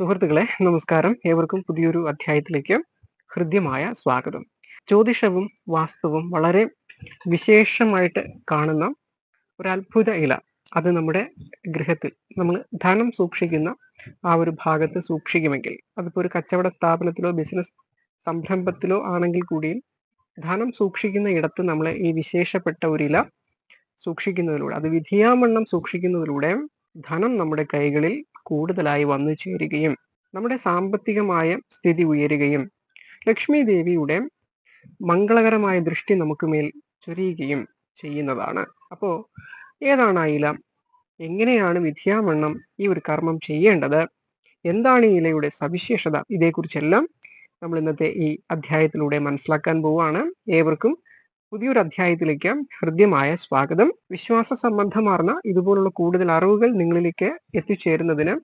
സുഹൃത്തുക്കളെ നമസ്കാരം. ഏവർക്കും പുതിയൊരു അധ്യായത്തിലേക്ക് ഹൃദ്യമായ സ്വാഗതം. ജ്യോതിഷവും വാസ്തുവും വളരെ വിശേഷമായിട്ട് കാണുന്ന ഒരു അത്ഭുത ഇല. അത് നമ്മുടെ ഗൃഹത്തിൽ നമ്മൾ ധനം സൂക്ഷിക്കുന്ന ആ ഒരു ഭാഗത്ത് സൂക്ഷിക്കുമെങ്കിൽ അതിപ്പോൾ ഒരു കച്ചവട സ്ഥാപനത്തിലോ ബിസിനസ് സംരംഭത്തിലോ ആണെങ്കിൽ കൂടിയും ധനം സൂക്ഷിക്കുന്ന ഇടത്ത് നമ്മൾ ഈ വിശേഷപ്പെട്ട ഒരു ഇല സൂക്ഷിക്കുന്നതിലൂടെ അത് വിധിയാമണ്ണം സൂക്ഷിക്കുന്നതിലൂടെ ധനം നമ്മുടെ കൈകളിൽ കൂടുതലായി വന്നു ചേരുകയും നമ്മുടെ സാമ്പത്തികമായ സ്ഥിതി ഉയരുകയും ലക്ഷ്മി ദേവിയുടെ മംഗളകരമായ ദൃഷ്ടി നമുക്ക് മേൽ ചൊരിയുകയും ചെയ്യുന്നതാണ്. അപ്പോൾ ഏതാണ് ആ ഇല? എങ്ങനെയാണ് വിദ്യാമണ്ണം ഈ ഒരു കർമ്മം ചെയ്യേണ്ടത്? എന്താണ് ഈ ഇലയുടെ സവിശേഷത? ഇതേക്കുറിച്ചെല്ലാം നമ്മൾ ഇന്നത്തെ ഈ അധ്യായത്തിലൂടെ മനസ്സിലാക്കാൻ പോവുകയാണ് ഏവർക്കും പുതിയൊരു അധ്യായത്തിലേക്ക് ഹൃദ്യമായ സ്വാഗതം. വിശ്വാസ സംബന്ധമാർന്ന ഇതുപോലുള്ള കൂടുതൽ അറിവുകൾ നിങ്ങളിലേക്ക് എത്തിച്ചേരുന്നതിന്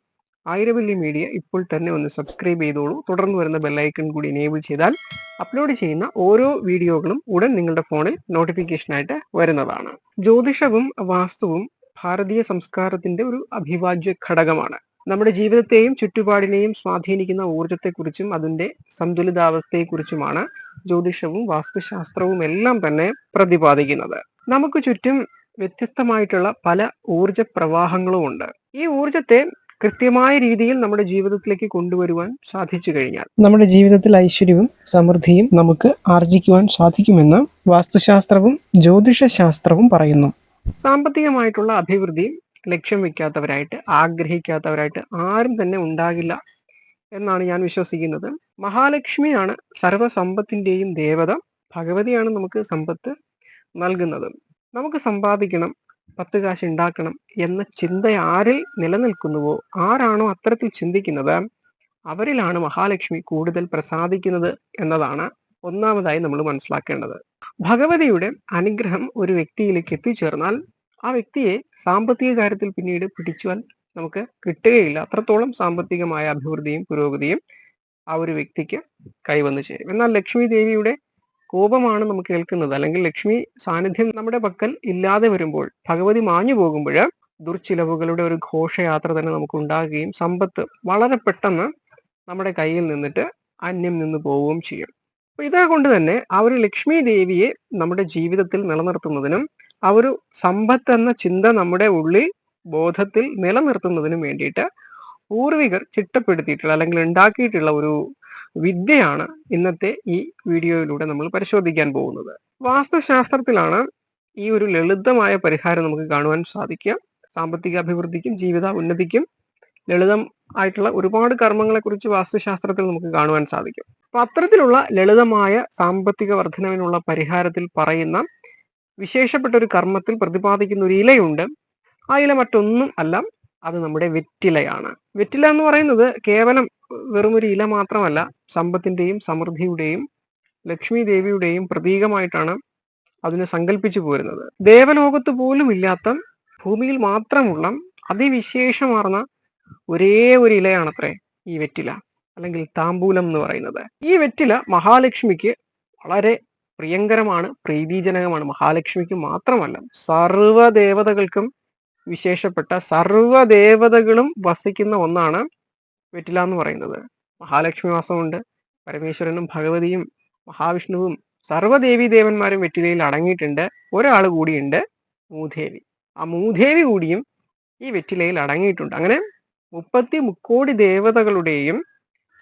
ആയിരവല്ലി മീഡിയ ഇപ്പോൾ തന്നെ ഒന്ന് സബ്സ്ക്രൈബ് ചെയ്തോളൂ. തുടർന്ന് വരുന്ന ബെല്ലൈക്കൺ കൂടി എനേബിൾ ചെയ്താൽ അപ്ലോഡ് ചെയ്യുന്ന ഓരോ വീഡിയോകളും ഉടൻ നിങ്ങളുടെ ഫോണിൽ നോട്ടിഫിക്കേഷനായിട്ട് വരുന്നതാണ്. ജ്യോതിഷവും വാസ്തുവും ഭാരതീയ സംസ്കാരത്തിന്റെ ഒരു അഭിവാജ്യ ഘടകമാണ്. നമ്മുടെ ജീവിതത്തെയും ചുറ്റുപാടിനെയും സ്വാധീനിക്കുന്ന ഊർജത്തെക്കുറിച്ചും അതിന്റെ സന്തുലിതാവസ്ഥയെക്കുറിച്ചുമാണ് ജ്യോതിഷവും വാസ്തുശാസ്ത്രവും എല്ലാം തന്നെ പ്രതിപാദിക്കുന്നത്. നമുക്ക് ചുറ്റും വ്യത്യസ്തമായിട്ടുള്ള പല ഊർജ പ്രവാഹങ്ങളും ഉണ്ട്. ഈ ഊർജത്തെ കൃത്യമായ രീതിയിൽ നമ്മുടെ ജീവിതത്തിലേക്ക് കൊണ്ടുവരുവാൻ സാധിച്ചു കഴിഞ്ഞാൽ നമ്മുടെ ജീവിതത്തിൽ ഐശ്വര്യവും സമൃദ്ധിയും നമുക്ക് ആർജിക്കുവാൻ സാധിക്കുമെന്ന് വാസ്തുശാസ്ത്രവും ജ്യോതിഷശാസ്ത്രവും പറയുന്നു. സാമ്പത്തികമായിട്ടുള്ള അഭിവൃദ്ധി ലക്ഷ്യം വെക്കാത്തവരായിട്ട് ആഗ്രഹിക്കാത്തവരായിട്ട് ആരും തന്നെ ഉണ്ടാകില്ല. എന്നാണ് ഞാൻ വിശ്വസിക്കുന്നത്. മഹാലക്ഷ്മിയാണ് സർവസമ്പത്തിന്റെയും ദേവത. ഭഗവതിയാണ് നമുക്ക് സമ്പത്ത് നൽകുന്നത്. നമുക്ക് സമ്പാദിക്കണം പത്ത് കാശ് ഉണ്ടാക്കണം എന്ന ചിന്ത ആരിൽ നിലനിൽക്കുന്നുവോ? ആരാണോ അത്തരത്തിൽ ചിന്തിക്കുന്നത്? അവരിലാണ് മഹാലക്ഷ്മി കൂടുതൽ പ്രസാദിക്കുന്നത് എന്നതാണ് ഒന്നാമതായി നമ്മൾ മനസ്സിലാക്കേണ്ടത്. ഭഗവതിയുടെ അനുഗ്രഹം ഒരു വ്യക്തിയിലേക്ക് എത്തിച്ചേർന്നാൽ ആ വ്യക്തിയെ സാമ്പത്തിക കാര്യത്തിൽ പിന്നീട് പിടിച്ചുവാൻ നമുക്ക് കിട്ടുകയില്ല. അത്രത്തോളം സാമ്പത്തികമായ അഭിവൃദ്ധിയും പുരോഗതിയും ആ ഒരു വ്യക്തിക്ക് കൈവന്നു ചേരും. എന്നാൽ ലക്ഷ്മി ദേവിയുടെ കോപമാണ് നമുക്ക് കേൾക്കുന്നത്. അല്ലെങ്കിൽ ലക്ഷ്മി സാന്നിധ്യം നമ്മുടെ പക്കൽ ഇല്ലാതെ വരുമ്പോൾ ഭഗവതി മാഞ്ഞു പോകുമ്പോൾ ദുർച്ചിലവുകളുടെ ഒരു ഘോഷയാത്ര തന്നെ നമുക്ക് ഉണ്ടാകുകയും സമ്പത്ത് വളരെ പെട്ടെന്ന് നമ്മുടെ കയ്യിൽ നിന്നിട്ട് അന്യം നിന്ന് പോവുകയും ചെയ്യും. അപ്പൊ ഇതാ കൊണ്ട് തന്നെ ആ ഒരു ലക്ഷ്മി ദേവിയെ നമ്മുടെ ജീവിതത്തിൽ നിലനിർത്തുന്നതിനും ആ ഒരു സമ്പത്ത് എന്ന ചിന്ത നമ്മുടെ ഉള്ളിൽ ബോധത്തിൽ നിലനിർത്തുന്നതിനും വേണ്ടിയിട്ട് പൂർവികർ ചിട്ടപ്പെടുത്തിയിട്ടുള്ള അല്ലെങ്കിൽ ഉണ്ടാക്കിയിട്ടുള്ള ഒരു വിദ്യയാണ് ഇന്നത്തെ ഈ വീഡിയോയിലൂടെ നമ്മൾ പരിശോധിക്കാൻ പോകുന്നത്. വാസ്തുശാസ്ത്രത്തിലാണ് ഈ ഒരു ലളിതമായ പരിഹാരം നമുക്ക് കാണുവാൻ സാധിക്കുക. സാമ്പത്തിക അഭിവൃദ്ധിക്കും ജീവിത ഉന്നതിക്കും ലളിതം ആയിട്ടുള്ള ഒരുപാട് കർമ്മങ്ങളെ കുറിച്ച് വാസ്തുശാസ്ത്രത്തിൽ നമുക്ക് കാണുവാൻ സാധിക്കും. അപ്പൊ അത്തരത്തിലുള്ള ലളിതമായ സാമ്പത്തിക വർധനവിനുള്ള പരിഹാരത്തിൽ പറയുന്ന വിശേഷപ്പെട്ട ഒരു കർമ്മത്തിൽ പ്രതിപാദിക്കുന്ന ഒരു ഇലയുണ്ട്. ഇല മറ്റൊന്നും അല്ല അത് നമ്മുടെ വെറ്റിലയാണ്. വെറ്റില എന്ന് പറയുന്നത് കേവലം വെറും ഒരു ഇല മാത്രമല്ല സമ്പത്തിന്റെയും സമൃദ്ധിയുടെയും ലക്ഷ്മി ദേവിയുടെയും പ്രതീകമായിട്ടാണ് അതിനെ സങ്കല്പിച്ചു പോരുന്നത്. ദേവലോകത്ത് പോലും ഇല്ലാത്ത ഭൂമിയിൽ മാത്രമുള്ള അതിവിശേഷമാർന്ന ഒരേ ഒരു ഇലയാണത്രേ ഈ വെറ്റില അല്ലെങ്കിൽ താമ്പൂലം എന്ന് പറയുന്നത്. ഈ വെറ്റില മഹാലക്ഷ്മിക്ക് വളരെ പ്രിയങ്കരമാണ് പ്രീതിജനകമാണ്. മഹാലക്ഷ്മിക്ക് മാത്രമല്ല സർവ ദേവതകൾക്കും വിശേഷപ്പെട്ട സർവ ദേവതകളും വസിക്കുന്ന ഒന്നാണ് വെറ്റില എന്ന് പറയുന്നത്. മഹാലക്ഷ്മി വാസമുണ്ട് പരമേശ്വരനും ഭഗവതിയും മഹാവിഷ്ണുവും സർവദേവി ദേവന്മാരും വെറ്റിലയിൽ അടങ്ങിയിട്ടുണ്ട്. ഒരാൾ കൂടിയുണ്ട് മൂദേവി. ആ മൂദേവി കൂടിയും ഈ വെറ്റിലയിൽ അടങ്ങിയിട്ടുണ്ട്. അങ്ങനെ മുപ്പത്തി മുക്കോടി ദേവതകളുടെയും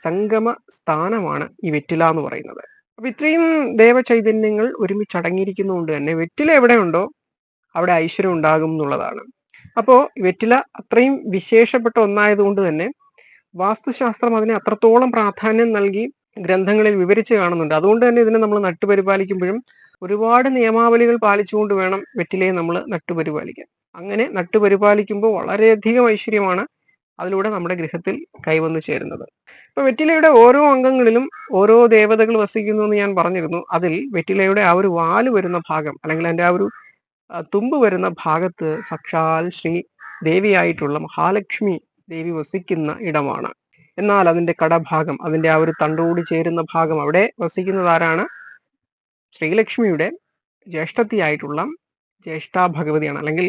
സംഗമ സ്ഥാനമാണ് ഈ വെറ്റില എന്ന് പറയുന്നത്. അപ്പൊ ഇത്രയും ദേവചൈതന്യങ്ങൾ ഒരുമിച്ച് അടങ്ങിയിരിക്കുന്നതുകൊണ്ട് തന്നെ വെറ്റില എവിടെയുണ്ടോ അവിടെ ഐശ്വര്യം ഉണ്ടാകും എന്നുള്ളതാണ്. അപ്പോ വെറ്റില അത്രയും വിശേഷപ്പെട്ട ഒന്നായതുകൊണ്ട് തന്നെ വാസ്തുശാസ്ത്രം അതിനെ അത്രത്തോളം പ്രാധാന്യം നൽകി ഗ്രന്ഥങ്ങളിൽ വിവരിച്ച് കാണുന്നുണ്ട്. അതുകൊണ്ട് തന്നെ ഇതിനെ നമ്മൾ നട്ടുപരിപാലിക്കുമ്പോഴും ഒരുപാട് നിയമാവലികൾ പാലിച്ചുകൊണ്ട് വേണം വെറ്റിലയെ നമ്മൾ നട്ടുപരിപാലിക്കാൻ. അങ്ങനെ നട്ടുപരിപാലിക്കുമ്പോൾ വളരെയധികം ഐശ്വര്യമാണ് അതിലൂടെ നമ്മുടെ ഗൃഹത്തിൽ കൈവന്നു ചേരുന്നത്. ഇപ്പൊ വെറ്റിലയുടെ ഓരോ അംഗങ്ങളിലും ഓരോ ദേവതകൾ വസിക്കുന്നു എന്ന് ഞാൻ പറഞ്ഞിരുന്നു. അതിൽ വെറ്റിലയുടെ ആ ഒരു വാൽ വരുന്ന ഭാഗം അല്ലെങ്കിൽ അതിന്റെ ആ ഒരു തുമ്പ് വരുന്ന ഭാഗത്ത് സക്ഷാൽ ശ്രീ ദേവിയായിട്ടുള്ള മഹാലക്ഷ്മി ദേവി വസിക്കുന്ന ഇടമാണ്. എന്നാൽ അതിന്റെ കടഭാഗം അതിന്റെ ആ ഒരു തണ്ടുകൂടി ചേരുന്ന ഭാഗം അവിടെ വസിക്കുന്നത് ആരാണ്? ശ്രീലക്ഷ്മിയുടെ ജ്യേഷ്ഠത്തിയായിട്ടുള്ള ജ്യേഷ്ഠ ഭഗവതിയാണ് അല്ലെങ്കിൽ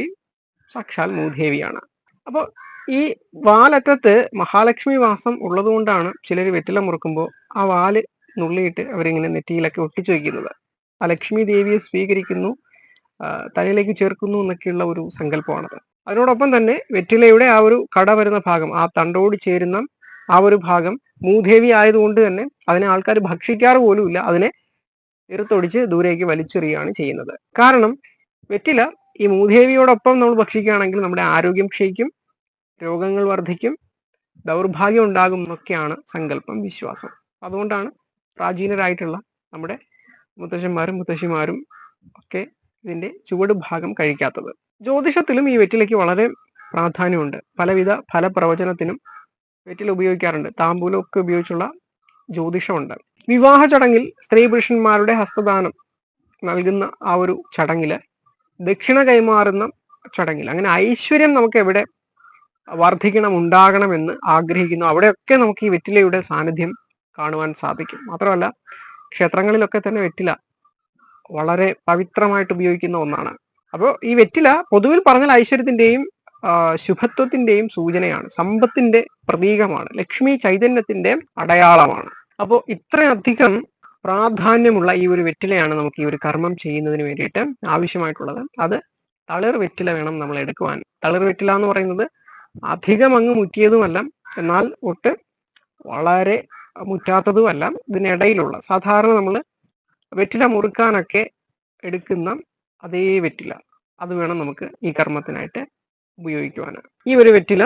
സാക്ഷാൽ മൂദേവിയാണ്. അപ്പോൾ ഈ വാലറ്റത്ത് മഹാലക്ഷ്മി വാസം ഉള്ളതുകൊണ്ടാണ് ചിലർ വെറ്റില മുറുക്കുമ്പോൾ ആ വാൽ നുള്ളിയിട്ട് അവരിങ്ങനെ നെറ്റിയിലൊക്കെ ഒട്ടിച്ചു വയ്ക്കുന്നത് ആ ലക്ഷ്മി ദേവിയെ സ്വീകരിക്കുന്നു. തലയിലേക്ക് ചേർക്കുന്നു എന്നൊക്കെയുള്ള ഒരു സങ്കല്പമാണത്. അതിനോടൊപ്പം തന്നെ വെറ്റിലയുടെ ആ ഒരു കട വരുന്ന ഭാഗം ആ തണ്ടോട് ചേരുന്ന ആ ഒരു ഭാഗം മൂദേവി ആയതുകൊണ്ട് തന്നെ അതിനെ ആൾക്കാർ ഭക്ഷിക്കാറ് പോലുമില്ല അതിനെ എറുത്തൊടിച്ച് ദൂരേക്ക് വലിച്ചെറിയുകയാണ് ചെയ്യുന്നത്. കാരണം വെറ്റില ഈ മൂദേവിയോടൊപ്പം നമ്മൾ ഭക്ഷിക്കുകയാണെങ്കിൽ നമ്മുടെ ആരോഗ്യം ക്ഷയിക്കും രോഗങ്ങൾ വർദ്ധിക്കും ദൗർഭാഗ്യം ഉണ്ടാകും എന്നൊക്കെയാണ് സങ്കല്പം വിശ്വാസം. അതുകൊണ്ടാണ് പ്രാചീനരായിട്ടുള്ള നമ്മുടെ മുത്തശ്ശന്മാരും മുത്തശ്ശിമാരും ഒക്കെ ഇതിന്റെ ചുവട് ഭാഗം കഴിക്കാത്തത്. ജ്യോതിഷത്തിലും ഈ വെറ്റിലയ്ക്ക് വളരെ പ്രാധാന്യമുണ്ട്. പലവിധ ഫലപ്രവചനത്തിനും വെറ്റില ഉപയോഗിക്കാറുണ്ട്. താമ്പൂലമൊക്കെ ഉപയോഗിച്ചുള്ള ജ്യോതിഷമുണ്ട്. വിവാഹ ചടങ്ങിൽ സ്ത്രീ പുരുഷന്മാരുടെ ഹസ്തദാനം നൽകുന്ന ആ ഒരു ചടങ്ങിൽ ദക്ഷിണ കൈമാറുന്ന ചടങ്ങിൽ അങ്ങനെ ഐശ്വര്യം നമുക്ക് എവിടെ വർദ്ധിക്കണം ഉണ്ടാകണമെന്ന് ആഗ്രഹിക്കുന്നു. അവിടെയൊക്കെ നമുക്ക് ഈ വെറ്റിലയുടെ സാന്നിധ്യം കാണുവാൻ സാധിക്കും. മാത്രമല്ല ക്ഷേത്രങ്ങളിലൊക്കെ തന്നെ വെറ്റില വളരെ പവിത്രമായിട്ട് ഉപയോഗിക്കുന്ന ഒന്നാണ്. അപ്പോൾ ഈ വെറ്റില പൊതുവിൽ പറഞ്ഞാൽ ഐശ്വര്യത്തിന്റെയും ശുഭത്വത്തിന്റെയും സൂചനയാണ്. സമ്പത്തിന്റെ പ്രതീകമാണ്. ലക്ഷ്മി ചൈതന്യത്തിന്റെ അടയാളമാണ്. അപ്പോൾ ഇത്രയധികം പ്രാധാന്യമുള്ള ഈ ഒരു വെറ്റിലയാണ് നമുക്ക് ഈ ഒരു കർമ്മം ചെയ്യുന്നതിന് വേണ്ടിയിട്ട് ആവശ്യമായിട്ടുള്ളത്. അത് തളിർ വെറ്റില വേണം നമ്മൾ എടുക്കുവാൻ. തളിർ വെറ്റില എന്ന് പറയുന്നത് അധികം അങ്ങ് മുറ്റിയതുമല്ല. എന്നാൽ ഒട്ട് വളരെ മുറ്റാത്തതുമല്ല. ഇതിനിടയിലുള്ള സാധാരണ നമ്മൾ വെറ്റില മുറുക്കാനൊക്കെ എടുക്കുന്ന അതേ വെറ്റില. അത് വേണം നമുക്ക് ഈ കർമ്മത്തിനായിട്ട് ഉപയോഗിക്കുവാൻ ഈ ഒരു വെറ്റില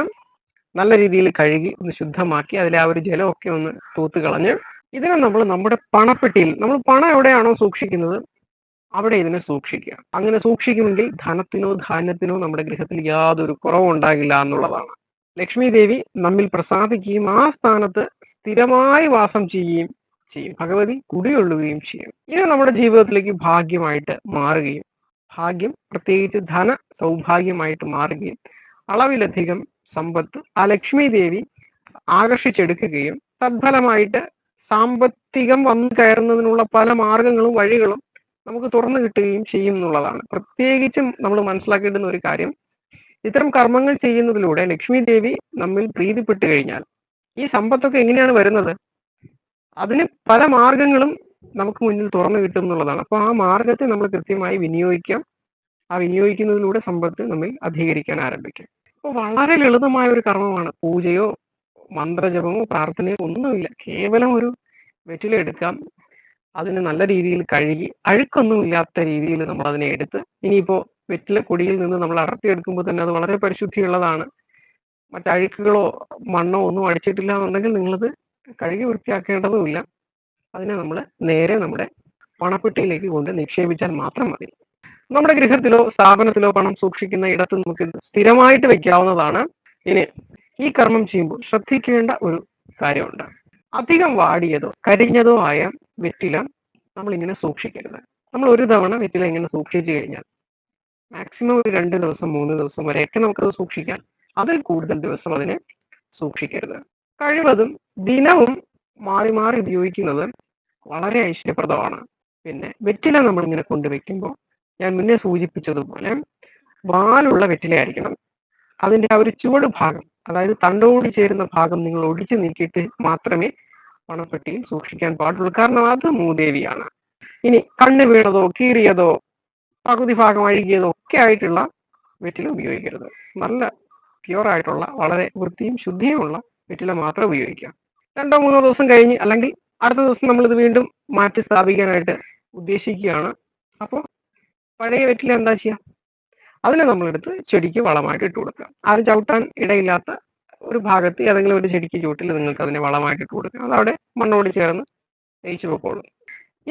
നല്ല രീതിയിൽ കഴുകി ഒന്ന് ശുദ്ധമാക്കി അതിലെ ആ ഒരു ജലമൊക്കെ ഒന്ന് തൂത്ത് കളഞ്ഞ് ഇതിനെ നമ്മൾ നമ്മുടെ പണപ്പെട്ടിയിൽ നമ്മൾ പണം എവിടെയാണോ സൂക്ഷിക്കുന്നത് അവിടെ ഇതിനെ സൂക്ഷിക്കുക. അങ്ങനെ സൂക്ഷിക്കുമെങ്കിൽ ധനത്തിനോ ധാന്യത്തിനോ നമ്മുടെ ഗൃഹത്തിൽ യാതൊരു കുറവും ഉണ്ടാകില്ല എന്നുള്ളതാണ്. ലക്ഷ്മി ദേവി നമ്മിൽ പ്രസാദിക്കുകയും ആ സ്ഥാനത്ത് സ്ഥിരമായി വാസം ചെയ്യുകയും ചെയ്യും. ഭഗവതി കുടികൊള്ളുകയും ചെയ്യും. ഇത് നമ്മുടെ ജീവിതത്തിലേക്ക് ഭാഗ്യമായിട്ട് മാറുകയും ഭാഗ്യം പ്രത്യേകിച്ച് ധന സൗഭാഗ്യമായിട്ട് മാറുകയും അളവിലധികം സമ്പത്ത് ആ ലക്ഷ്മി ദേവി ആകർഷിച്ചെടുക്കുകയും തദ്ഫലമായിട്ട് സാമ്പത്തികം വന്നു കയറുന്നതിനുള്ള പല മാർഗങ്ങളും വഴികളും നമുക്ക് തുറന്നു കിട്ടുകയും ചെയ്യും എന്നുള്ളതാണ്. പ്രത്യേകിച്ചും നമ്മൾ മനസ്സിലാക്കേണ്ടുന്ന ഒരു കാര്യം ഇത്തരം കർമ്മങ്ങൾ ചെയ്യുന്നതിലൂടെ ലക്ഷ്മി ദേവി നമ്മിൽ പ്രീതിപ്പെട്ടു കഴിഞ്ഞാൽ ഈ സമ്പത്തൊക്കെ എങ്ങനെയാണ് വരുന്നത്? അതിന് പല മാർഗങ്ങളും നമുക്ക് മുന്നിൽ തുറന്നു കിട്ടും എന്നുള്ളതാണ്. അപ്പോൾ ആ മാർഗത്തെ നമ്മൾ കൃത്യമായി വിനിയോഗിക്കാം. ആ വിനിയോഗിക്കുന്നതിലൂടെ സമ്പത്ത് നമ്മൾ അധികരിക്കാൻ ആരംഭിക്കാം. അപ്പോൾ വളരെ ലളിതമായ ഒരു കർമ്മമാണ്. പൂജയോ മന്ത്രജപമോ പ്രാർത്ഥനയോ ഒന്നുമില്ല. കേവലം ഒരു വെറ്റിലെടുക്കാം അതിന് നല്ല രീതിയിൽ കഴുകി അഴുക്കൊന്നും ഇല്ലാത്ത രീതിയിൽ നമ്മൾ അതിനെ എടുത്ത് ഇനിയിപ്പോ വെറ്റില കൊടിയിൽ നിന്ന് നമ്മൾ അടർത്തിയെടുക്കുമ്പോൾ തന്നെ അത് വളരെ പരിശുദ്ധിയുള്ളതാണ്. മറ്റഴുക്കുകളോ മണ്ണോ ഒന്നും അടിച്ചിട്ടില്ല എന്നുണ്ടെങ്കിൽ നിങ്ങളത് കഴുകി വൃത്തിയാക്കേണ്ടതുമില്ല. അതിനെ നമ്മൾ നേരെ നമ്മുടെ പണപ്പെട്ടിയിലേക്ക് കൊണ്ട് നിക്ഷേപിച്ചാൽ മാത്രം മതി. നമ്മുടെ ഗൃഹത്തിലോ സ്ഥാപനത്തിലോ പണം സൂക്ഷിക്കുന്ന ഇടത്ത് നമുക്ക് സ്ഥിരമായിട്ട് വെക്കാവുന്നതാണ് ഇനി ഈ കർമ്മം ചെയ്യുമ്പോൾ ശ്രദ്ധിക്കേണ്ട ഒരു കാര്യമുണ്ട്. അധികം വാടിയതോ കരിഞ്ഞതോ ആയ വെറ്റില നമ്മൾ ഇങ്ങനെ സൂക്ഷിക്കരുത്. നമ്മൾ ഒരു തവണ വെറ്റില ഇങ്ങനെ സൂക്ഷിച്ചു കഴിഞ്ഞാൽ മാക്സിമം ഒരു രണ്ട് ദിവസം മൂന്ന് ദിവസം വരെയൊക്കെ നമുക്കത് സൂക്ഷിക്കാം. അതിൽ കൂടുതൽ ദിവസം അതിനെ സൂക്ഷിക്കരുത്. കഴിവതും ദിനവും മാറി മാറി ഉപയോഗിക്കുന്നത് വളരെ ഐശ്വര്യപ്രദമാണ്. പിന്നെ വെറ്റില നമ്മൾ ഇങ്ങനെ കൊണ്ടുവയ്ക്കുമ്പോൾ ഞാൻ മുന്നേ സൂചിപ്പിച്ചതുപോലെ വാലുള്ള വെറ്റിലയായിരിക്കണം അതിന്റെ ആ ഒരു ചുവട് ഭാഗം അതായത് തണ്ടോട് ചേരുന്ന ഭാഗം നിങ്ങൾ ഒടിച്ചു നീക്കിയിട്ട് മാത്രമേ പണപ്പെട്ടിയിൽ സൂക്ഷിക്കാൻ പാടുള്ളൂ. കാരണം അത് മൂദേവിയാണ്. ഇനി കണ്ണ് വീണതോ കീറിയതോ പകുതി ഭാഗം അഴുകിയതോ ഒക്കെ ആയിട്ടുള്ള വെറ്റില ഉപയോഗിക്കരുത്. നല്ല പ്യുവർ ആയിട്ടുള്ള വളരെ വൃത്തിയും ശുദ്ധിയുമുള്ള വെറ്റില മാത്രം ഉപയോഗിക്കാം. രണ്ടോ മൂന്നോ ദിവസം കഴിഞ്ഞ് അല്ലെങ്കിൽ അടുത്ത ദിവസം നമ്മൾ ഇത് വീണ്ടും മാറ്റി സ്ഥാപിക്കാനായിട്ട് ഉദ്ദേശിക്കുകയാണ്. അപ്പോൾ പഴയ വെറ്റില എന്താ ചെയ്യുക അതിനെ നമ്മളെടുത്ത് ചെടിക്ക് വളമായിട്ട് ഇട്ട് കൊടുക്കുക. ആരും ചവിട്ടാൻ ഇടയില്ലാത്ത ഒരു ഭാഗത്ത് ഏതെങ്കിലും ഒരു ചെടിക്ക് ചൂട്ടിൽ നിങ്ങൾക്ക് അതിനെ വളമായിട്ട് ഇട്ട് കൊടുക്കുക അതവിടെ മണ്ണോട് ചേർന്ന് തേച്ചു വെക്കോളും.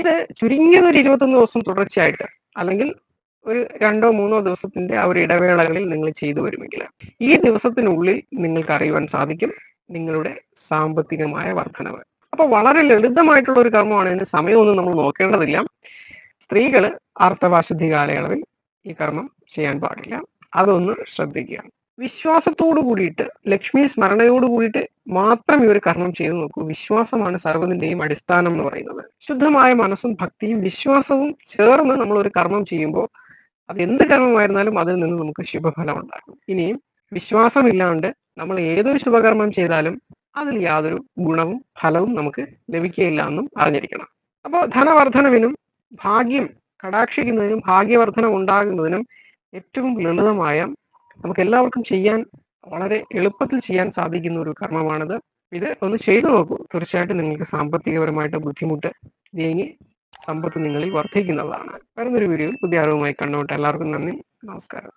ഇത് ചുരുങ്ങിയത് ഒരു ഇരുപത്തൊന്ന് ദിവസം തുടർച്ചയായിട്ട് അല്ലെങ്കിൽ ഒരു രണ്ടോ മൂന്നോ ദിവസത്തിന്റെ ആ ഒരു ഇടവേളകളിൽ നിങ്ങൾ ചെയ്തു വരുമെങ്കിൽ ഈ ദിവസത്തിനുള്ളിൽ നിങ്ങൾക്ക് അറിയുവാൻ സാധിക്കും. നിങ്ങളുടെ സാമ്പത്തികമായ വർധനവ് അപ്പൊ വളരെ ലളിതമായിട്ടുള്ള ഒരു കർമ്മമാണ് ഇതിന് സമയമൊന്നും നമ്മൾ നോക്കേണ്ടതില്ല. സ്ത്രീകൾ അർത്ഥവാശുദ്ധി കാലയളവിൽ ഈ കർമ്മം ചെയ്യാൻ പാടില്ല. അതൊന്ന് ശ്രദ്ധിക്കുക. വിശ്വാസത്തോടു കൂടിയിട്ട് ലക്ഷ്മി സ്മരണയോട് കൂടിയിട്ട് മാത്രം ഈ ഒരു കർമ്മം ചെയ്തു നോക്കൂ. വിശ്വാസമാണ് സർവതിന്റെയും അടിസ്ഥാനം എന്ന് പറയുന്നത്. ശുദ്ധമായ മനസ്സും ഭക്തിയും വിശ്വാസവും ചേർന്ന് നമ്മൾ ഒരു കർമ്മം ചെയ്യുമ്പോൾ അത് എന്ത് കർമ്മമായിരുന്നാലും അതിൽ നിന്ന് നമുക്ക് ശുഭഫലം ഉണ്ടാകും. ഇനിയും വിശ്വാസമില്ലാണ്ട് നമ്മൾ ഏതൊരു ശുഭകർമ്മം ചെയ്താലും അതിൽ യാതൊരു ഗുണവും ഫലവും നമുക്ക് ലഭിക്കുകയില്ല എന്നും അറിഞ്ഞിരിക്കണം. അപ്പോൾ ധനവർദ്ധനവിനും ഭാഗ്യം കടാക്ഷിക്കുന്നതിനും ഭാഗ്യവർദ്ധന ഉണ്ടാകുന്നതിനും ഏറ്റവും ലളിതമായ നമുക്ക് എല്ലാവർക്കും ചെയ്യാൻ വളരെ എളുപ്പത്തിൽ ചെയ്യാൻ സാധിക്കുന്ന ഒരു കർമ്മമാണിത്. ഇത് ഒന്ന് ചെയ്തു നോക്കൂ. തീർച്ചയായിട്ടും നിങ്ങൾക്ക് സാമ്പത്തികപരമായിട്ട് ബുദ്ധിമുട്ട് നീങ്ങി സമ്പത്ത് നിങ്ങളിൽ വർദ്ധിക്കുന്നതാണ്. വരുന്നൊരു വീഡിയോയിൽ പുതിയ അറിവുമായി കണ്ടുകൊണ്ട് എല്ലാവർക്കും നന്ദി. നമസ്കാരം.